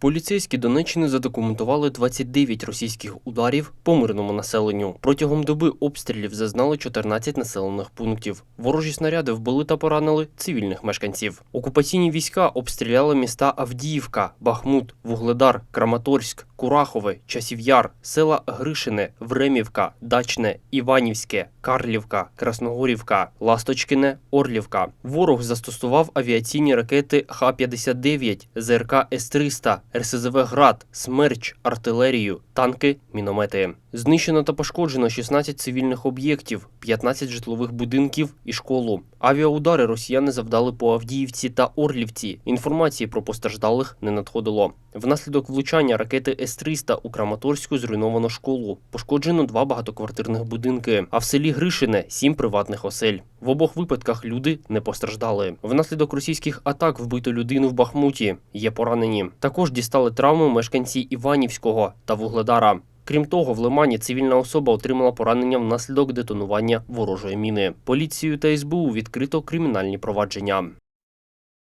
Поліцейські Донеччини задокументували 29 російських ударів по мирному населенню. Протягом доби обстрілів зазнали 14 населених пунктів. Ворожі снаряди вбили та поранили цивільних мешканців. Окупаційні війська обстріляли міста Авдіївка, Бахмут, Вугледар, Краматорськ, Курахове, Часів'яр, села Гришине, Времівка, Дачне, Іванівське, Карлівка, Красногорівка, Ласточкине, Орлівка. Ворог застосував авіаційні ракети Х-59, ЗРК С-300, РСЗВ «Град», «Смерч», артилерію, танки, міномети. Знищено та пошкоджено 16 цивільних об'єктів, 15 житлових будинків і школу. Авіаудари росіяни завдали по Авдіївці та Орлівці. Інформації про постраждалих не надходило. Внаслідок влучання ракети С-300 у Краматорську зруйновано школу. Пошкоджено два багатоквартирних будинки. А в селі Гришине сім приватних осель. В обох випадках люди не постраждали. Внаслідок російських атак вбито людину в Бахмуті. Є поранені. Також дістали травми мешканці Іванівського та Вугледара. Крім того, в Лимані цивільна особа отримала поранення внаслідок детонування ворожої міни. Поліцією та СБУ відкрито кримінальні провадження.